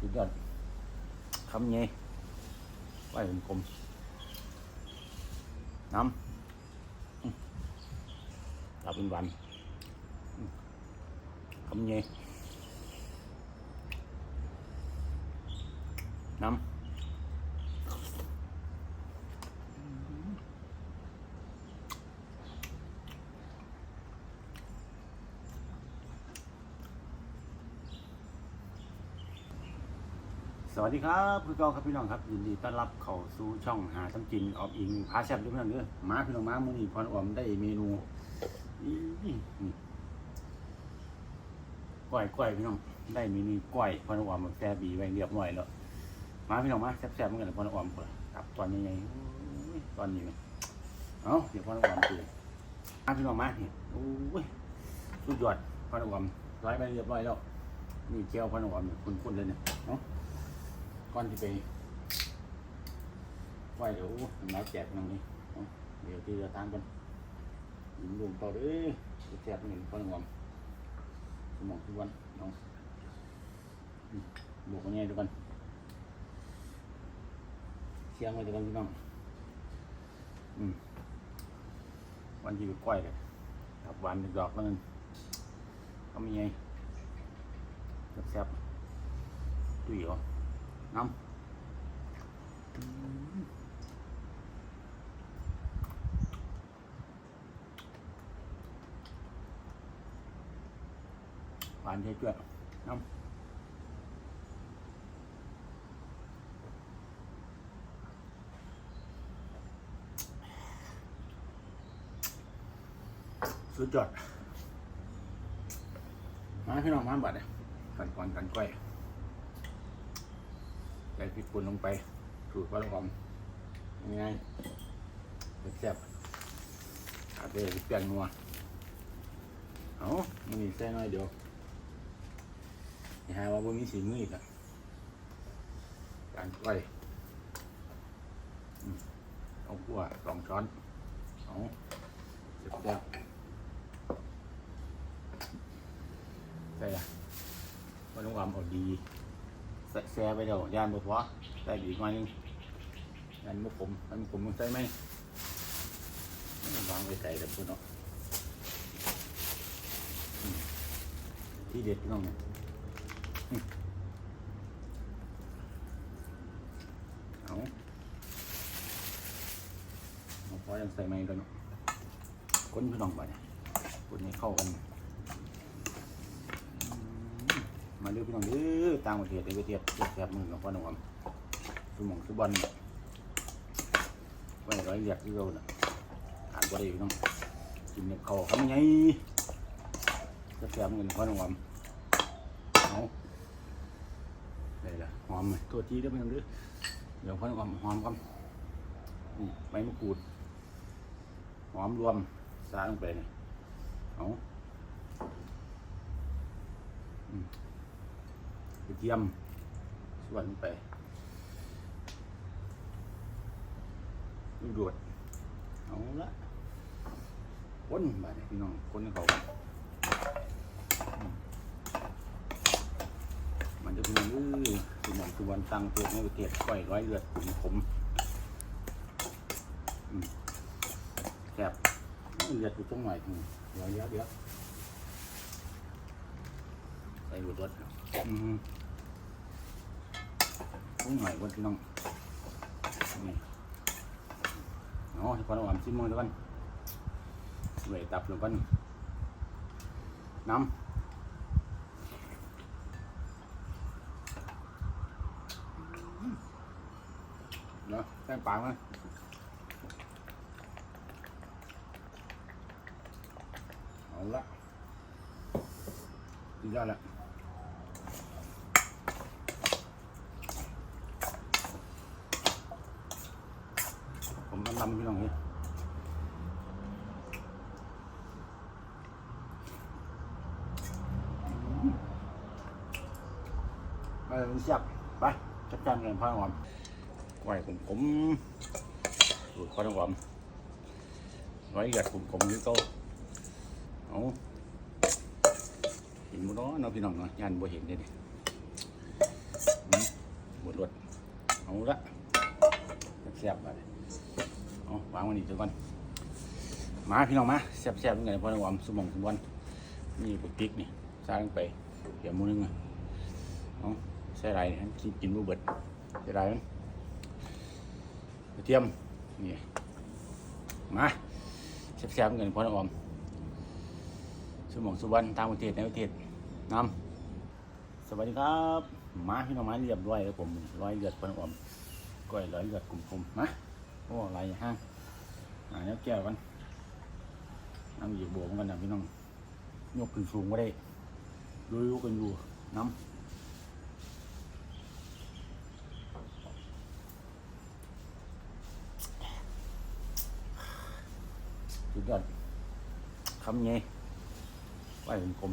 สุดยอดคำเงี้ยไหวเป็นกลมน้ำอืมหลับเป็นหวันอืมคำเงี้ยน้ำ สวัสดีครับพี่กองครับพี่น้องครับยินดีต้อนรับเข้าสู่ช่องหาทำกินออมอิงพาแซ่บด้วยพี่น้องเด้อมาพี่น้องมามือนี้พรออมได้เมนูนี่ก้อยก้อยพี่น้องได้เมนูก้อยพรออมแซ่บบีไว้เรียบร้อยแล้วมาพี่น้องมาแซ่บๆเหมือนกันพรออมเปิดครับตอนนี้ไงตอนนี้ไหมเอ้าเดี๋ยวพรออมตื่นมาพี่น้องมาเนี่ยโอ้ยสุดยอดพรออมร้อยไปเรียบร้อยแล้วนี่เจียวพรออมคุณๆเลยเนี่ยเนาะ ก่อนที่ไปไหวเดี๋ยวน้าแจกตรงนี้ เดี๋ยวที่จะตามกันหญิงรวมต่อเด้อแจกเงินคนงอมสมองทุกวันน้องบวกกันง่ายทุกวันเชียงไว้ทุกวันพี่น้องอืมวันที่ไปก้อยเลยกับวันดอกแล้วนึงก็มีไงแซ่บๆตุ้ยเหรอ น้ำหวานเจ๊จวดน้ำสุดยอดมาพี่น้องมาบัดเนี่ยกันก่อนกันก้อย ส่พริกป่นลงไปสูตรปลาหอมง่ายๆแซ่บอาจจะเปลี่ยนนัวเอามันมีแค่น้อยเดียวอย่าหาว่าบ่มีสีมืออีกอะการก้อยเอาขั่วสองช้อนเอาแซ่บใส่ละปลาหอมเอาดี แซ่ไปเดี๋ยวยานบ่พอใส่อีกหน่อยนึงยานบ่ผมมันผมมันใส่ไหมวางไว้ใส่แต่พุ่นเนาะที่เด็ดน้องเนี่ยเอาเอาพอยังใส่ไหมกันเนาะคนพี่น้องไปเนี่ยคนให้เข้ากัน มาเรื่อพี่น้องเด้อต่างประเทศในประเทศแซ่บมือของพ่อหนุ่มสมองสุบอลไว้ร้อยเหรียกที่เราน่ะอ่านบ่ได้พี่น้องกินเนี่ยเขาทำไงแซ่บๆเหมือนพ่อหนุ่มเอาได้ละหอมเลยตัวจีได้อพี่น้องเด้อเดี๋ยวพ่อหนุ่มหอมครับนี่ใบมะกรูดหอมรวมสาลงไปเนี่ยเอาก ระเทียมส่วนไปลูกโดเอาละคนบาดพี่น้องคนเขามันจะเป็นเรื่องคือหมองคือวันตังตัวในประเทศก้อยร้อยเลือดขุนขมอืมแซ่บเลือดอยู่ตรงไหนเดี๋ยวเดี๋ยวเดี๋ยวใส่ลูกโด ต้อหม่วันพี่น้องนี่เนาะให้ความอ่อชิมมือแล้วกันสวยตับแล้วกันน้ำเดี๋ยวแป้งปาเลยเอาละดีแล้วแหละทำทำพี่น้องนี่ไปมัน เสียบไปจัดการกันพ่อหอมไหวผมผมสูตรพ่อหอมไว้หยัดผมผมนี่ก็เอาเห็นมั้เนาะเนาะพี่น้องเนาะยันบ่เห็นเลยนี่อืบดรถเอาละแซ่บไปเอาวางวันนี้เถอะก่อนมาพี่น้องมาแซ่บๆเหมือนกันพ่อหนุ่มสมองสมบันนี่ปุ๊กติ๊กนี่ใส่ลงไปเดี๋ยวหมูนึงอะเอา ใส่ไรให้กินกินบูเบิดใส่ไรมันกระเทียมนี่มาแซ่บๆเหมือนกันพ่อนุ่มสมองสุวรรณต่างประเทศในประเทศนำสวัสดีครับมาพี่น้องมาเรียบร้อยแล้วผมร้อยเลือดปนอมก้อยร้อยเลือดกลุ่มๆนะโอ้อะไรห้างอ่าเนี้ยแก้วกันน้ำหยิบโบกกันนะพี่น้องยกขึ้นสูงก็ได้ลุยกันอยู่น้ำ สุดยอดคำเงี้ยไว้เป็นกลม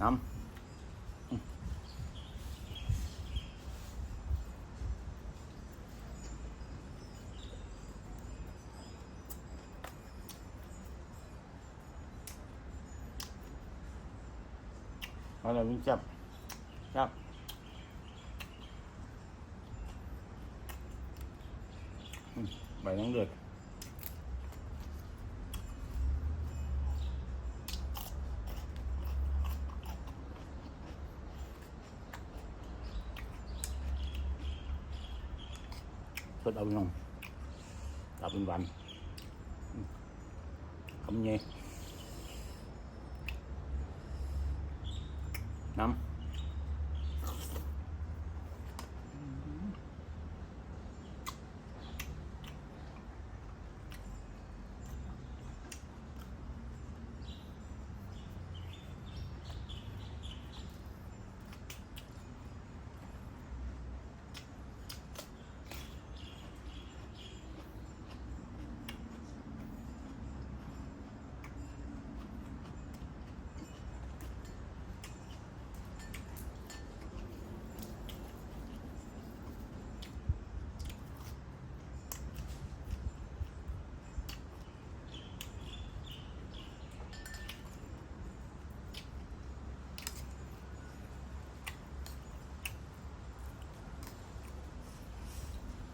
น้ำเอาละวิ่งจับจับใบน้องเดือด สดเอาไปน้องจับเป็นวันอืมคำเงี้ยน้ำ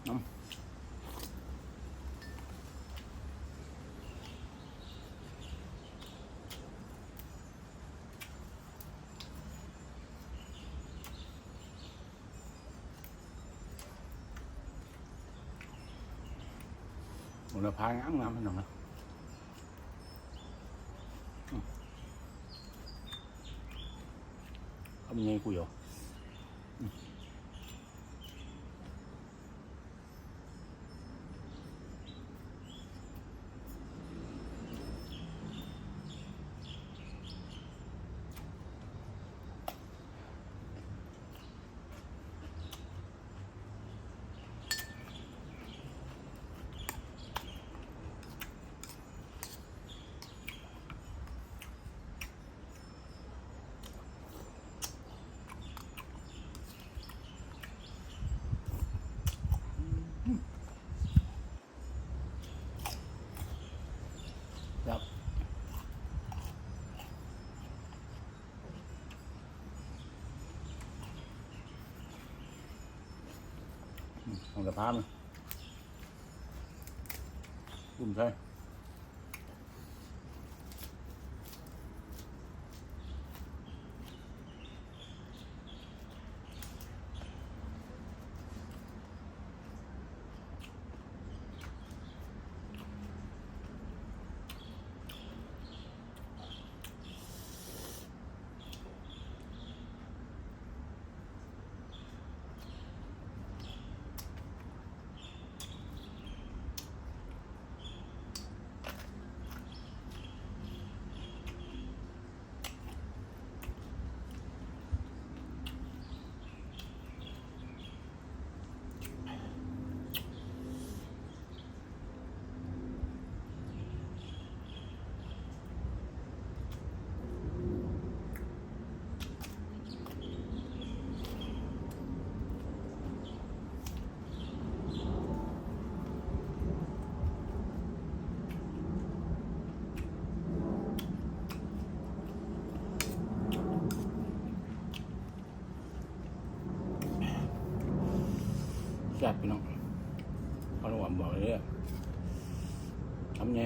น้ำหมูละพายงามงามพี่น้องนะอืมเขามีไงกูอยู่ ครับ ของกระพามันกุ้มใช่ ซ่บพี่น้องพระหว่างบอกเลยเด้อคำนี้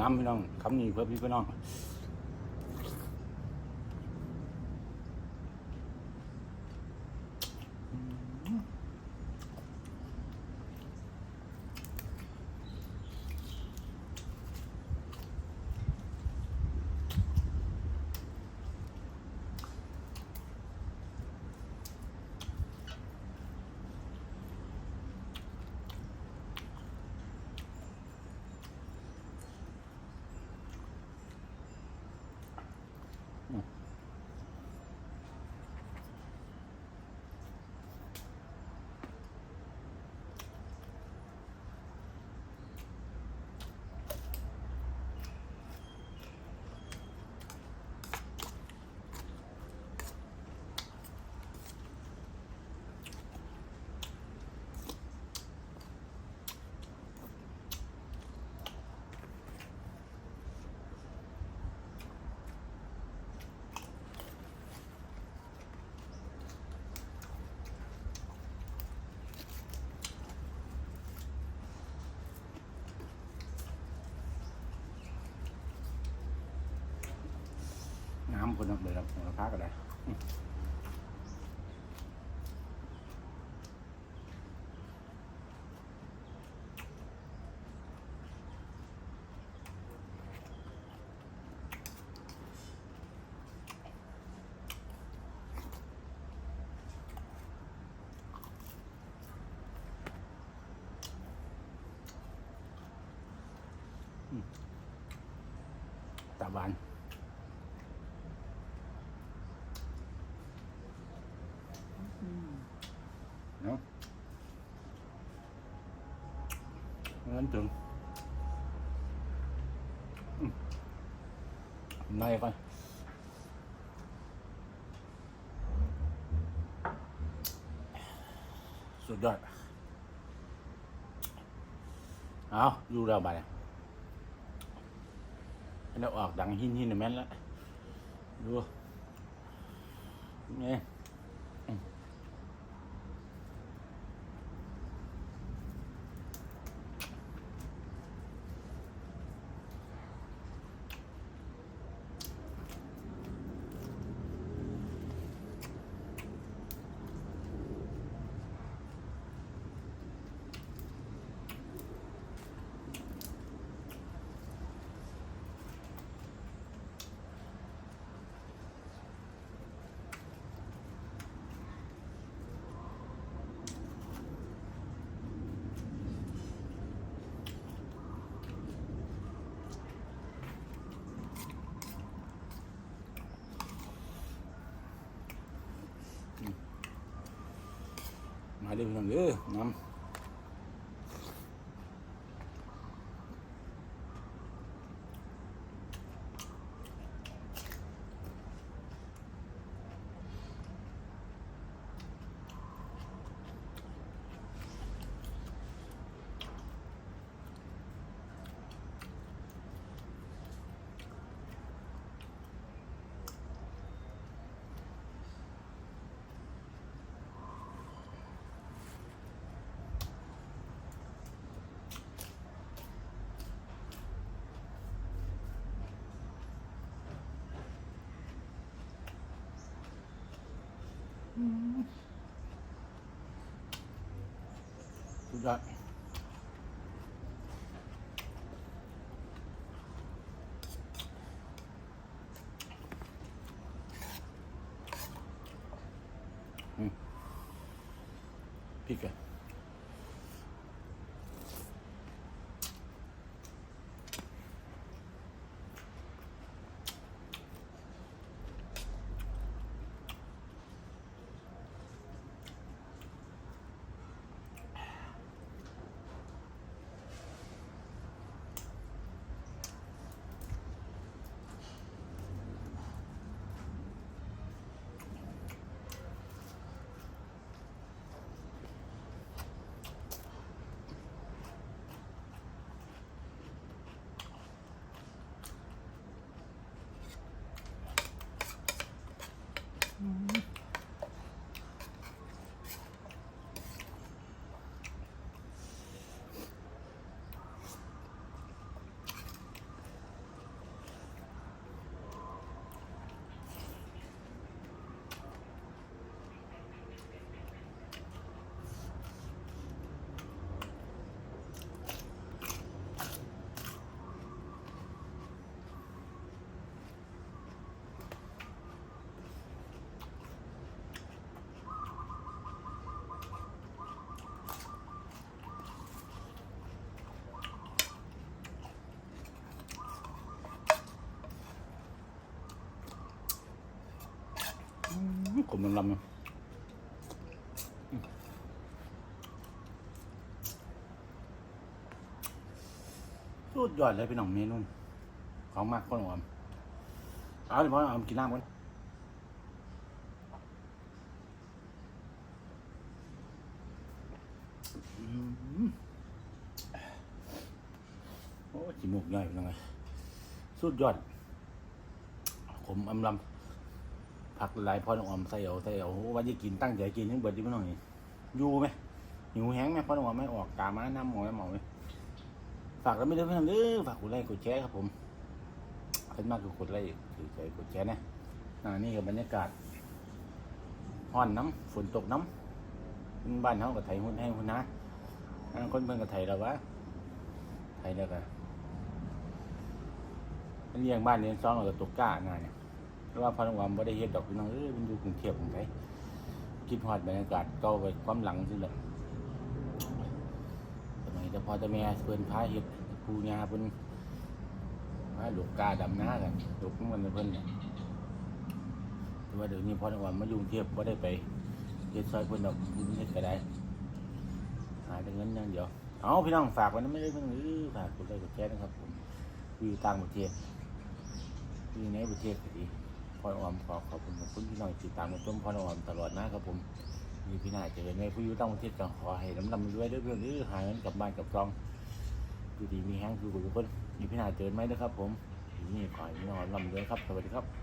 น้ำพี่น้องคำนี้เพื่อพี่พี่น้องำคนนักเลยครับราคาก็ได้ เนาะงั้นถึงอืมในก่อนสุดยอดเอาดูเราไปอันนี้ออกดังหินหินแม่นแล้วดูนี่ มาเรื่องเด้อน้ำ สุดยอดอืมพริกอะ ขมลำๆเนาะอืมสุดยอดเลยพี่น้องเมนูของมากคนหอมเอาเดี๋ยวพ่อเอากินน้ำกันอืมโอ้จมูกย่อยเป็นยังไงสุดยอด ขมอำลำ ผักหลายพอนออมใส่เอาใส่เอาว่าจะกินตั้งใจกินยังเบิดที่พี่น้องนี่อยู่ไหมหิวแห้งไหมพอนออมไม่ออกกามาน้ำหมอน้ำหมอไหมฝากแล้วไม่ได้พี่น้องเด้อฝากกดไลค์กดแชร์ครับผมขึ้นมากคือกดไลค์ถือใจกดแชร์นะอ่านี่คือบรรยากาศห้อนน้ำฝนตกน้ำบ้านเขากับไทยหุ่นให้หุ่นนะคนเพิ่นกับไทยแล้ววะไทยแล้วกันนเลี้ยงบ้านเลี้ยงซองเราก็ตกกล้าง่ายเนี่ย เพราะว่าพอน้องวามบ่ได้เฮ็ดดอกพี่น้องเอ้ยมันอยู่กรุงเทพกรุงไทยคิดฮอดบรรยากาศเก่าไปความหลังซื่อแหละสมัยแต่พอแต่แม่เพิ่นพาเฮ็ดปู่ย่าเพิ่นมาลูกกาดำนากันลูกมันเพิ่นเนี่ยแต่ว่าเดี๋ยวนี้พอน้องวามมาอยู่กรุงเทพบ่ได้ไปเฮ็ดซอยเพิ่นดอกเพิ่นเฮ็ดก็ได้หาแต่เงินอย่างเดียวเอาพี่น้องฝากไว้นะไม่ได้เพิ่นเออฝากกดไลค์กดแชร์นะครับผมอยู่ต่างประเทศอยู่ในประเทศก็ดี พอออมขอขอบคุณคุณพี่น้องติดตามมาชมพอออมตลอดนะครับผมมีพี่นาเจริญในผู้อยู่ต่างประเทศก็ขอให้ลำลำด้วยเด้วยเพื่อนหรือหาเงินกลับบ้านกลับกองดูดีมีแห้งคือกุศลมีพี่นาเจริญไหมนะครับผมนี่ขอให้พี่น้องลำด้วยครับสวัสดีครับ